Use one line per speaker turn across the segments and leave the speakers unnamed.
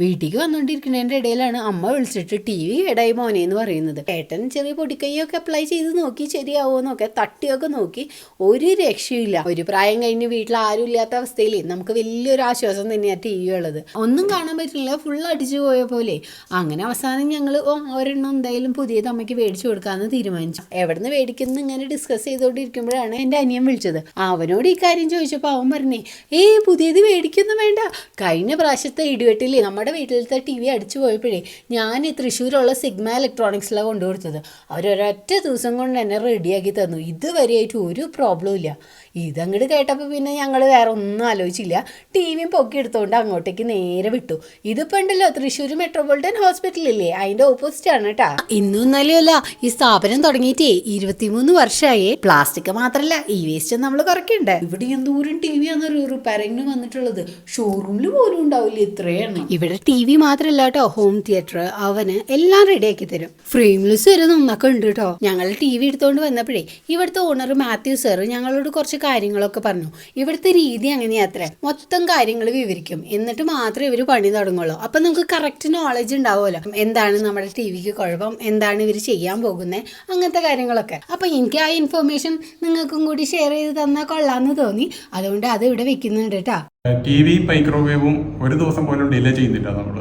വീട്ടിലേക്ക് വന്നുകൊണ്ടിരിക്കുന്നതിന്റെ ഇടയിലാണ്. അമ്മ വിളിച്ചിട്ട് ടി വി കേടായി മോനെ എന്ന് പറയുന്നത്. ഏട്ടൻ ചെറിയ പൊടിക്കൈയൊക്കെ അപ്ലൈ ചെയ്ത് നോക്കി ശരിയാവോ എന്നൊക്കെ തട്ടിയൊക്കെ നോക്കി ഒരു രക്ഷയില്ല ഒരു പ്രായം കഴിഞ്ഞ് വീട്ടിൽ ആരും ഇല്ലാത്ത അവസ്ഥയിൽ നമുക്ക് വലിയൊരു ആശ്വാസം തന്നെയാണ് ടി വി ഉള്ളത്. ഒന്നും കാണാൻ പറ്റില്ല ഫുൾ അടിച്ചു പോയ പോലെ. അങ്ങനെ അവസാനം ഞങ്ങൾ ഒരെണ്ണം എന്തായാലും പുതിയത് അമ്മയ്ക്ക് മേടിച്ചു കൊടുക്കാമെന്ന് തീരുമാനിച്ചു. എവിടുന്ന് മേടിക്കുന്നു ഇങ്ങനെ ഡിസ്കസ് ചെയ്തുകൊണ്ടിരിക്കുമ്പോഴാണ് എന്റെ അനിയൻ വിളിച്ചത്. അവനോട് ഈ കാര്യം ചോദിച്ചപ്പോൾ അവൻ പറഞ്ഞേ ഏയ് പുതിയത് മേടിക്കൊന്നും വേണ്ട. കഴിഞ്ഞ പ്രാവശ്യത്തെ ഇടിവെട്ടില്ലേ നമ്മുടെ വീട്ടിലത്തെ ടി വി അടിച്ചു പോയപ്പോഴേ ഞാൻ ഈ തൃശ്ശൂരുള്ള സിഗ്മ ഇലക്ട്രോണിക്സിലാണ് കൊണ്ടുകൊടുത്തത്. അവരൊരൊറ്റ ദിവസം കൊണ്ട് എന്നെ റെഡിയാക്കി തന്നു. ഇതുവരെയായിട്ട് ഒരു പ്രോബ്ലം ഇല്ല. ഇതങ്ങോട്ട് കേട്ടപ്പോൾ പിന്നെ ഞങ്ങൾ വേറെ ഒന്നും ആലോചിച്ചില്ല. ടി വിയും പൊക്കി എടുത്തുകൊണ്ട് അങ്ങോട്ടേക്ക് നേരെ വിട്ടു. ഇതിപ്പോൾ ഉണ്ടല്ലോ തൃശ്ശൂർ മെട്രോപൊളിറ്റൻ ഹോസ്പിറ്റലില്ലേ? അതിന്റെ ഓപ്പോസിറ്റ് ആണ് കേട്ടാ ഇന്നും നല്ല ഈ സ്ഥാപനം തുടങ്ങിയിട്ടേ ഇരുപത്തിമൂന്ന് വർഷമായേ പ്ലാസ്റ്റിക് മാത്രമല്ല ഈ വേസ്റ്റ് നമ്മൾ കുറയ്ക്കണ്ടേ. ഇവിടെ എന്തോരം ടി വി ആണ് റിപ്പയറിംഗിന് വന്നിട്ടുള്ളത്. ഷോറൂമിൽ പോലും ഉണ്ടാവില്ല ഇത്രയാണ്. ഇവിടെ ടി വി മാത്രമല്ല കേട്ടോ ഹോം തിയേറ്റർ അവന് എല്ലാം റെഡിയാക്കി തരും. ഫ്രെയിംലെസ് വരെ നന്നൊക്കെ ഉണ്ട് കേട്ടോ ഞങ്ങൾ ടി വി എടുത്തുകൊണ്ട് വന്നപ്പോഴേ ഇവിടുത്തെ ഓണർ മാത്യു സാർ ഞങ്ങളോട് കുറച്ച് കാര്യങ്ങളൊക്കെ പറഞ്ഞു. ഇവിടുത്തെ രീതി അങ്ങനെയാത്ര മൊത്തം കാര്യങ്ങൾ വിവരിക്കും. എന്നിട്ട് മാത്രമേ ഇവർ പണി തുടങ്ങുള്ളൂ. അപ്പം നമുക്ക് കറക്റ്റ് നോളജ് ഉണ്ടാവുമല്ലോ. എന്താണ് നമ്മുടെ ടി വിക്ക് കുഴപ്പം? എന്താണ് ഇവർ ചെയ്യാൻ പോകുന്നത് അങ്ങനത്തെ കാര്യങ്ങളൊക്കെ. അപ്പം എനിക്ക് ആ ഇൻഫർമേഷൻ നിങ്ങൾക്കും കൂടി ഷെയർ ചെയ്ത് തന്നാൽ കൊള്ളാമെന്ന് തോന്നി. അതുകൊണ്ട് അത് ഇവിടെ വെക്കുന്നുണ്ട് കേട്ടോ
ടി വി മൈക്രോവേവും ഒരു ദിവസം പോലും ഡിലേ ചെയ്യുന്നില്ല നമ്മൾ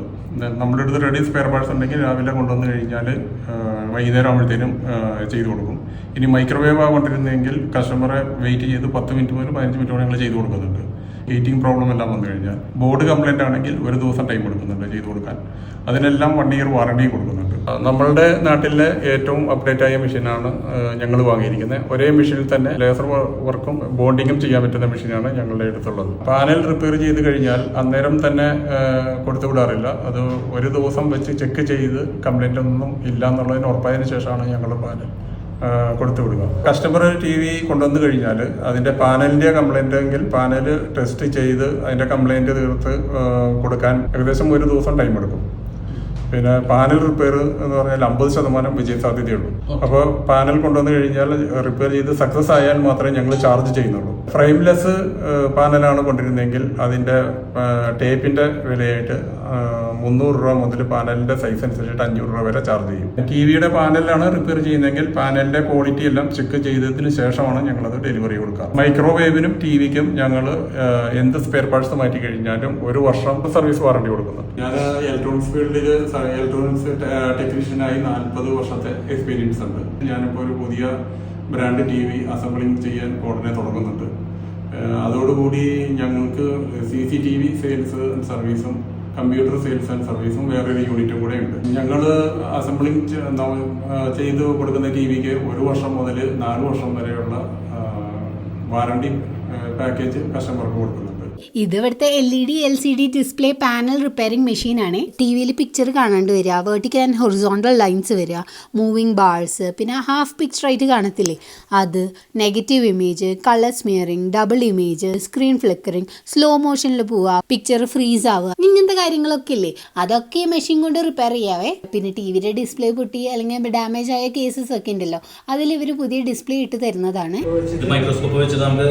നമ്മുടെ അടുത്ത് റെഡി സ്പെയർ പാർട്സ് ഉണ്ടെങ്കിൽ രാവിലെ കൊണ്ടുവന്ന് കഴിഞ്ഞാൽ വൈകുന്നേരം ആകുമ്പോഴത്തേനും ചെയ്തു കൊടുക്കും. ഇനി മൈക്രോവേവ് ആകൊണ്ടിരുന്നെങ്കിൽ കൊണ്ടിരുന്നെങ്കിൽ കസ്റ്റമറെ വെയിറ്റ് ചെയ്ത് പത്ത് മിനിറ്റ് മുതൽ പതിനഞ്ച് മിനിറ്റ് വരെ ഞങ്ങൾ ചെയ്തു കൊടുക്കുന്നുണ്ട്. ഹീറ്റിംഗ് പ്രോബ്ലം എല്ലാം വന്നു കഴിഞ്ഞാൽ ബോർഡ് കംപ്ലൈന്റ് ആണെങ്കിൽ ഒരു ദിവസം ടൈം കൊടുക്കുന്നുണ്ട് ചെയ്തു കൊടുക്കാൻ. അതിനെല്ലാം വൺ ഇയർ വാറണ്ടി കൊടുക്കുന്നുണ്ട്. നമ്മളുടെ നാട്ടിലെ ഏറ്റവും അപ്ഡേറ്റ് ആയ മെഷീനാണ് ഞങ്ങൾ വാങ്ങിയിരിക്കുന്നത് ഒരേ മെഷീനിൽ തന്നെ ലേസർ വർക്കും ബോണ്ടിങ്ങും ചെയ്യാൻ പറ്റുന്ന മെഷീനാണ് ഞങ്ങളുടെ അടുത്തുള്ളത്. പാനൽ റിപ്പയർ ചെയ്ത് കഴിഞ്ഞാൽ അന്നേരം തന്നെ കൊടുത്തു വിടാറില്ല. അത് ഒരു ദിവസം വെച്ച് ചെക്ക് ചെയ്ത് കംപ്ലൈന്റ് ഒന്നും ഇല്ല എന്നുള്ളതിന് ഉറപ്പായതിനു ശേഷമാണ് ഞങ്ങൾ പാനൽ കൊടുത്തു വിടുക. കസ്റ്റമർ ടി വി കൊണ്ടുവന്നു കഴിഞ്ഞാൽ അതിന്റെ പാനലിന്റെ കംപ്ലൈന്റ് എങ്കിൽ പാനൽ ടെസ്റ്റ് ചെയ്ത് അതിന്റെ കംപ്ലൈന്റ് തീർത്ത് കൊടുക്കാൻ ഏകദേശം ഒരു ദിവസം ടൈം എടുക്കും. പിന്നെ പാനൽ റിപ്പയർ എന്ന് പറഞ്ഞാൽ അമ്പത് ശതമാനം വിജയ സാധ്യതയുള്ളൂ അപ്പോൾ പാനൽ കൊണ്ടുവന്നു കഴിഞ്ഞാൽ റിപ്പയർ ചെയ്ത് സക്സസ് ആയാൽ മാത്രമേ ഞങ്ങൾ ചാർജ് ചെയ്യുന്നുള്ളൂ. ഫ്രെയിംലെസ് പാനലാണ് കൊണ്ടിരുന്നെങ്കിൽ അതിന്റെ ടേപ്പിന്റെ വിലയായിട്ട് മുന്നൂറ് രൂപ മുതൽ പാനലിന്റെ സൈസ് അനുസരിച്ചിട്ട് അഞ്ഞൂറ് രൂപ വരെ ചാർജ് ചെയ്യും. ടി വിയുടെ പാനലാണ് റിപ്പയർ ചെയ്യുന്നതെങ്കിൽ പാനലിന്റെ ക്വാളിറ്റി എല്ലാം ചെക്ക് ചെയ്തതിന് ശേഷമാണ് ഞങ്ങളത് ഡെലിവറി കൊടുക്കുക. മൈക്രോവേവിനും ടി വിക്കും ഞങ്ങൾ എന്ത് സ്പെയർ പാർട്സ് മാറ്റി കഴിഞ്ഞാലും ഒരു വർഷം സർവീസ് വാറണ്ടി കൊടുക്കുന്നു ഞാൻ ഇലക്ട്രോണിക്സ് ഫീൽഡിൽ ഇലക്ട്രോണിക്സ് ടെക്നീഷ്യനായി നാൽപ്പത് വർഷത്തെ എക്സ്പീരിയൻസ് ഉണ്ട്. ഞാനിപ്പോൾ ഒരു പുതിയ ബ്രാൻഡ് ടി വി അസംബ്ലിംഗ് ചെയ്യാൻ ഉടനെ തുടങ്ങുന്നുണ്ട്. അതോടുകൂടി ഞങ്ങൾക്ക് C C T V sales and സർവീസും കമ്പ്യൂട്ടർ സെയിൽസ് ആൻഡ് സർവീസും വേറൊരു യൂണിറ്റും കൂടെ ഉണ്ട്. ഞങ്ങൾ അസംബ്ലിംഗ് ചെയ്ത് കൊടുക്കുന്ന ടി വിക്ക് ഒരു വർഷം മുതൽ നാല് വർഷം വരെയുള്ള വാറണ്ടി പാക്കേജ് കസ്റ്റമർക്ക് കൊടുക്കുന്നുണ്ട്
ഇത് ഇവിടുത്തെ L E D L C D display panel repairing മെഷീനാണ് ടി വിയിൽ പിക്ചർ കാണാണ്ട് വരിക. വേർട്ടിക്കൽ ആൻഡ് ഹൊറിസോണ്ടൽ ലൈൻസ് വരിക. മൂവിങ് ബാൾസ് പിന്നെ ഹാഫ് പിക്ചർ ആയിട്ട് കാണത്തില്ലേ? അത് negative image colour smearing double image screen flickering slow മോഷനിൽ പോവുക പിക്ചർ ഫ്രീസ് ആവുക ഇങ്ങനത്തെ കാര്യങ്ങളൊക്കെ ഇല്ലേ? അതൊക്കെ മെഷീൻ കൊണ്ട് റിപ്പയർ ചെയ്യാവേ. പിന്നെ ടി വിയുടെ ഡിസ്പ്ലേ പൊട്ടി അല്ലെങ്കിൽ ഡാമേജ് ആയ കേസസ് ഒക്കെ ഉണ്ടല്ലോ അതിൽ ഇവർ പുതിയ ഡിസ്പ്ലേ ഇട്ട് തരുന്നതാണ്.
മൈക്രോസ്കോപ്പ് വെച്ച് നമുക്ക്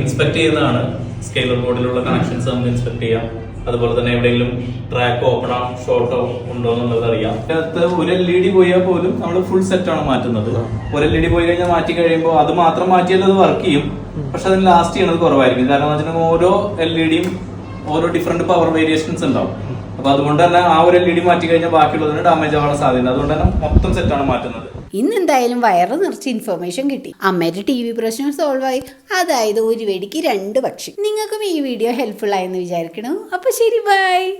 ഇൻസ്പെക്ട് ചെയ്യുന്നതാണ്. സ്കെയിലർ ബോർഡിലുള്ള കണക്ഷൻസ് നമുക്ക് ഇൻസ്പെക്ട് ചെയ്യാം. അതുപോലെ തന്നെ എവിടെയെങ്കിലും ട്രാക്ക് ഓപ്പണോ ഷോർട്ടോ ഉണ്ടോ എന്നുള്ളത് അറിയാം. അതിനകത്ത് ഒരു എൽ ഇ ഡി പോയാൽ പോലും നമ്മൾ ഫുൾ സെറ്റ് ആണ് മാറ്റുന്നത്. ഒരു എൽ ഇ ഡി പോയി കഴിഞ്ഞാൽ മാറ്റി കഴിയുമ്പോൾ അത് മാത്രം മാറ്റിയാൽ അത് വർക്ക് ചെയ്യും. പക്ഷെ അതിന് ലാസ്റ്റ് ചെയ്യണത് കുറവായിരിക്കും. കാരണം വെച്ചിട്ടുണ്ടെങ്കിൽ ഓരോ എൽ ഇ ഡിയും ഓരോ ഡിഫറെന്റ് പവർ വേരിയേഷൻസ് ഉണ്ടാവും. അപ്പൊ അതുകൊണ്ട് തന്നെ ആ ഒരു എൽ ഇ ഡി മാറ്റി കഴിഞ്ഞാൽ ബാക്കിയുള്ളതിന് ഡാമേജ് ആവാൻ സാധ്യത അതുകൊണ്ട് തന്നെ മൊത്തം സെറ്റാണ് മാറ്റുന്നത്.
ഇന്ന് എന്തായാലും വയറ് നിറച്ച് ഇൻഫർമേഷൻ കിട്ടി. അമ്മയുടെ ടി വി പ്രശ്നം സോൾവ് ആയി. അതായത് ഒരു വെടിക്ക് രണ്ട് പക്ഷി. നിങ്ങൾക്കും ഈ വീഡിയോ ഹെൽപ്ഫുൾ ആയെന്ന് വിചാരിക്കണു. അപ്പൊ ശരി ബൈ